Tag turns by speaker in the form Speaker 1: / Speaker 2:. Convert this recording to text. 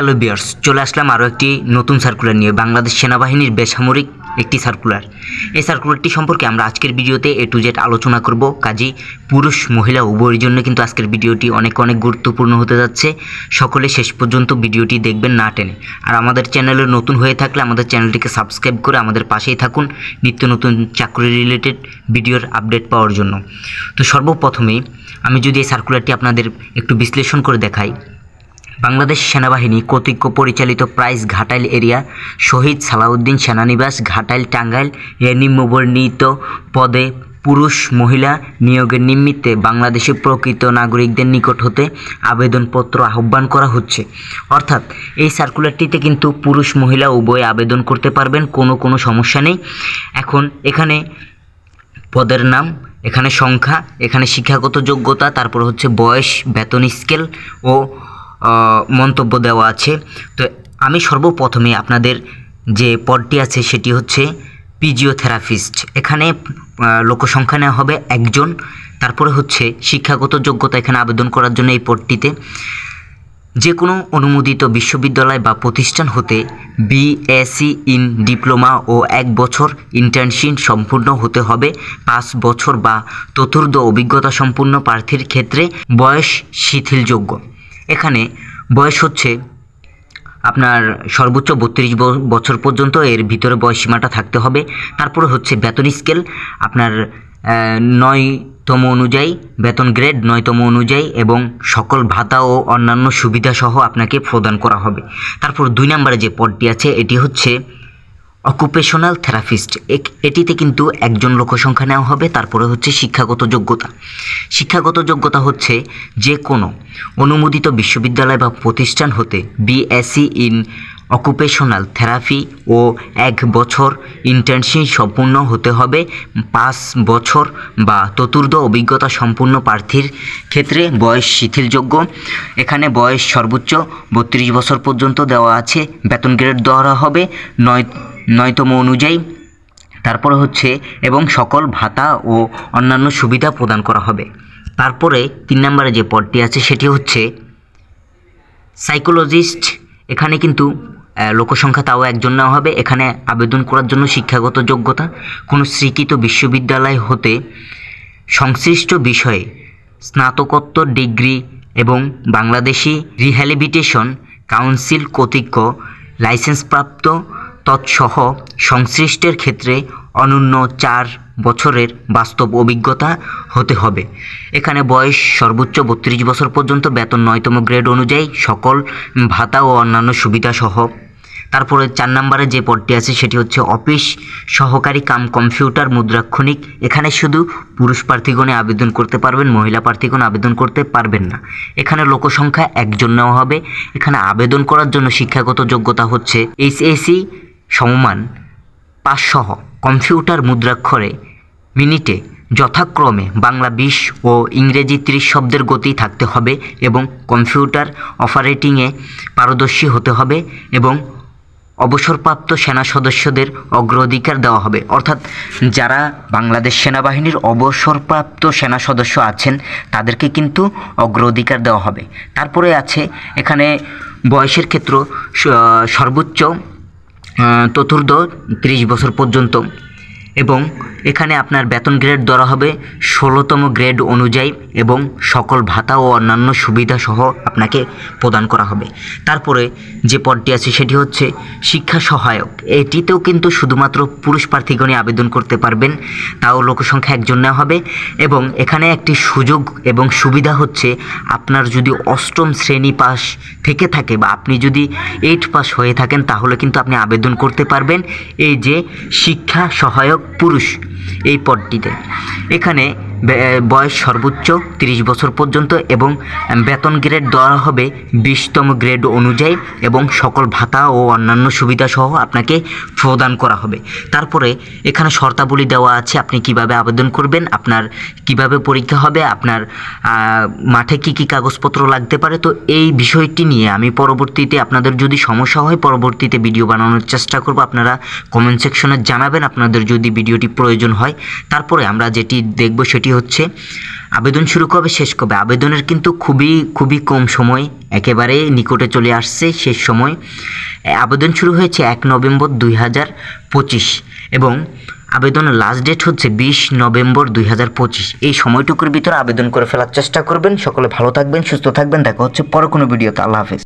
Speaker 1: Hello বিয়ার্স চলে আসলাম আরও একটি নতুন সার্কুলার নিয়ে। বাংলাদেশ সেনাবাহিনীর বেসামরিক একটি সার্কুলার এই সার্কুলারটি সম্পর্কে আমরা আজকের ভিডিওতে এ টু জেড আলোচনা করব। কাজী পুরুষ, মহিলা, উভয়ের জন্য কিন্তু আজকের ভিডিওটি অনেক অনেক গুরুত্বপূর্ণ হতে যাচ্ছে। সকলে শেষ পর্যন্ত ভিডিওটি দেখবেন না টেনে। আর আমাদের চ্যানেলে নতুন হয়ে থাকলে আমাদের চ্যানেলটিকে সাবস্ক্রাইব করে আমাদের পাশেই থাকুন নিত্য নতুন চাকরি রিলেটেড ভিডিওর আপডেট পাওয়ার জন্য। তো সর্বপ্রথমেই আমি যদি এই সার্কুলারটি আপনাদের একটু বিশ্লেষণ করে দেখাই বাংলাদেশ সেনাবাহিনী কর্তৃক পরিচালিত প্রাইস ঘাটাইল এরিয়া, শহীদ সালাউদ্দিন সেনানিবাস, ঘাটাইল টাঙ্গাইল এ নিম্নবর্ণিত পদে পুরুষ মহিলা নিয়োগের নিমিত্তে বাংলাদেশের প্রকৃত নাগরিকদের নিকট হতে আবেদনপত্র আহ্বান করা হচ্ছে। অর্থাৎ, এই সার্কুলারটিতে কিন্তু পুরুষ মহিলা উভয় আবেদন করতে পারবেন, কোনো কোনো সমস্যা নেই। এখন এখানে পদের নাম, এখানে সংখ্যা, এখানে শিক্ষাগত যোগ্যতা, তারপর হচ্ছে বয়স, বেতন স্কেল ও মন্তব্য দেওয়া আছে। তো আমি সর্বপ্রথমে আপনাদের যে পদটি আছে সেটি হচ্ছে পিজিওথেরাপিস্ট। এখানে লোকসংখ্যা নেওয়া হবে একজন, তারপরে হচ্ছে শিক্ষাগত যোগ্যতা এখানে আবেদন করার জন্য এই পদটিতে। যে কোনো অনুমোদিত বিশ্ববিদ্যালয় বা প্রতিষ্ঠান হতে বিএসসি ইন ডিপ্লোমা ও এক বছর ইন্টার্নশিপ সম্পূর্ণ হতে হবে। পাঁচ বছর বা চতুর্থ অভিজ্ঞতা সম্পূর্ণ প্রার্থীর ক্ষেত্রে বয়স শিথিলযোগ্য। এখানে বয়স হচ্ছে আপনার সর্বোচ্চ বত্রিশ বছর পর্যন্ত, এর ভিতরে বয়স সীমাটা থাকতে হবে। তারপরে হচ্ছে বেতন স্কেল, আপনার নয়তম অনুযায়ী বেতন গ্রেড, নয়তম অনুযায়ী এবং সকল ভাতা ও অন্যান্য সুবিধাসহ আপনাকে প্রদান করা হবে। তারপর দুই নম্বরে যে পদটি আছে, এটি হচ্ছে অকুপেশনাল থেরাপিস্ট এক এটিতে কিন্তু একজন লোকসংখ্যা নেওয়া হবে, তারপরে হচ্ছে শিক্ষাগত যোগ্যতা। শিক্ষাগত যোগ্যতা হচ্ছে যে কোনো অনুমোদিত বিশ্ববিদ্যালয় বা প্রতিষ্ঠান হতে বিএসসি ইন অকুপেশনাল থেরাপি ও এক বছর ইন্টার্নশিপ সম্পূর্ণ হতে হবে, পাঁচ বছর বা চতুর্থ অভিজ্ঞতা সম্পূর্ণ প্রার্থীর ক্ষেত্রে বয়স শিথিলযোগ্য। এখানে বয়স সর্বোচ্চ বত্রিশ বছর পর্যন্ত দেওয়া আছে, বেতন গ্রেড দেওয়া হবে, নয় নয়তম অনুযায়ী। তারপরে হচ্ছে, এবং সকল ভাতা ও অন্যান্য সুবিধা প্রদান করা হবে। তারপরে তিন নম্বরে যে পদটি আছে, সেটি হচ্ছে সাইকোলজিস্ট এখানে কিন্তু লোকসংখ্যা তাও একজন নেওয়া হবে। এখানে আবেদন করার জন্য শিক্ষাগত যোগ্যতা। কোনো স্বীকৃত বিশ্ববিদ্যালয় হতে সংশ্লিষ্ট বিষয়ে স্নাতকোত্তর ডিগ্রি এবং বাংলাদেশি রিহ্যাবিলিটেশন কাউন্সিল কর্তৃক লাইসেন্সপ্রাপ্ত তৎসহ সংশ্লিষ্টের ক্ষেত্রে অনন্য চার বছরের বাস্তব অভিজ্ঞতা হতে হবে। এখানে বয়স সর্বোচ্চ বত্রিশ বছর পর্যন্ত, বেতন নয়তম গ্রেড অনুযায়ী সকল ভাতা ও অন্যান্য সুবিধাসহ। তারপরে চার নম্বরে যে পদটি আছে, সেটি হচ্ছে অফিস, সহকারী কাম কম্পিউটার, মুদ্রাক্ষণিক। এখানে শুধু পুরুষ প্রার্থীগণে আবেদন করতে পারবেন, মহিলা প্রার্থীগণ আবেদন করতে পারবেন না। এখানে লোকসংখ্যা একজন নেওয়া হবে। এখানে আবেদন করার জন্য শিক্ষাগত যোগ্যতা হচ্ছে এইচএসি সমমান পাঁচসহ কম্পিউটার মুদ্রাক্ষরে মিনিটে যথাক্রমে বাংলা বিশ ও ইংরেজি ত্রিশ শব্দের গতি থাকতে হবে এবং কম্পিউটার অপারেটিংয়ে পারদর্শী হতে হবে এবং অবসরপ্রাপ্ত সেনা সদস্যদের অগ্রাধিকার দেওয়া হবে। অর্থাৎ যারা বাংলাদেশ সেনাবাহিনীর অবসরপ্রাপ্ত সেনা সদস্য আছেন, তাদেরকে কিন্তু অগ্রাধিকার দেওয়া হবে। তারপরে আছে এখানে বয়সের ক্ষেত্র সর্বোচ্চ চতুর্থ ত্রিশ বছর পর্যন্ত। এবং এখানে আপনার বেতন গ্রেড ধরা হবে ষোলোতম গ্রেড অনুযায়ী এবং সকল ভাতা ও অন্যান্য সুবিধা সহ আপনাকে প্রদান করা হবে। তারপরে যে পদটি আছে সেটি হচ্ছে শিক্ষা সহায়ক। এটিতেও কিন্তু শুধুমাত্র পুরুষ প্রার্থীগণই আবেদন করতে পারবেন, তাও লোকসংখ্যা একজন নেওয়া হবে এবং এখানে একটি সুযোগ এবং সুবিধা হচ্ছে আপনার যদি অষ্টম শ্রেণি পাস থেকে থাকে বা আপনি যদি এইট পাস হয়ে থাকেন তাহলে কিন্তু আপনি আবেদন করতে পারবেন। এই যে শিক্ষা সহায়ক পুরুষ এই পদটিতে। এখানে বয়স সর্বোচ্চ তিরিশ বছর পর্যন্ত এবং বেতন গ্রেড দেওয়া হবে বিশতম গ্রেড অনুযায়ী এবং সকল ভাতা ও অন্যান্য সুবিধা সহ আপনাকে প্রদান করা হবে। তারপরে এখানে শর্তাবলী দেওয়া আছে আপনি কীভাবে আবেদন করবেন, আপনার কীভাবে পরীক্ষা হবে, আপনার মাঠে কি কি কাগজপত্র লাগতে পারে। তো এই বিষয়টি নিয়ে আমি পরবর্তীতে আপনাদের যদি সমস্যা হয়, পরবর্তীতে ভিডিও বানানোর চেষ্টা করব। আপনারা কমেন্ট সেকশনে জানাবেন, আপনাদের যদি ভিডিওটি প্রয়োজন হয়। তারপরে আমরা যেটি দেখব সেটি বিষয়টি হচ্ছে, আবেদন শুরু কবে, শেষ কবে? আবেদনের কিন্তু খুবই খুবই কম সময়, একেবারে নিকটে চলে আসছে শেষ সময়। আবেদন শুরু হয়েছে এক নভেম্বর দুই হাজার পঁচিশ এবং আবেদনের লাস্ট ডেট হচ্ছে বিশ নভেম্বর দুই হাজার পঁচিশ। এই সময়টুকুর ভিতরে আবেদন করে ফেলার চেষ্টা করবেন। সকলে ভালো থাকবেন, সুস্থ থাকবেন। দেখা হচ্ছে পরে কোনো ভিডিওতে। আল্লাহ হাফেজ।